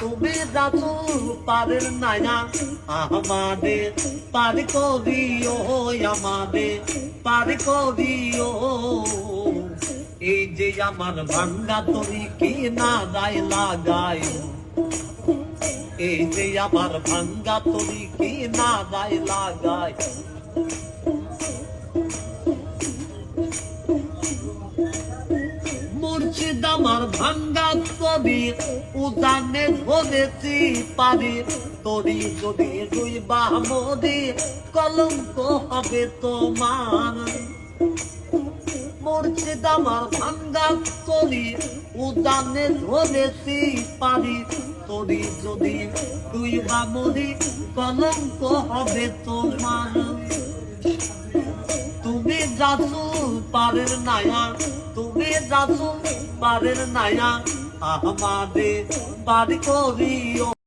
তুমি দাদু পারের নায়া আমাদের পার করিও আমাদের পার করিও এই যে আমার ভাঙ্গা তরি কি না দায় লাগাই এই যে আমার ভাঙ্গা তরি কি না দায় লাগায়? মুর্শিদ আমার ভাঙ্গা কবি উদানে ধরেছি পারি। তরি যদি দুই বাহমদি কলঙ্ক হবে তোমার। মুর্শিদ আমার ভাঙ্গা কবি উদানে ধরেছি পারি। তরি যদি দুই বামদি কলঙ্ক হবে তোমার। তুমি যাচ্ছ পারের নায়া তুমি যাচ্ছ পারের নায়া আমাদের বাড়ি করিও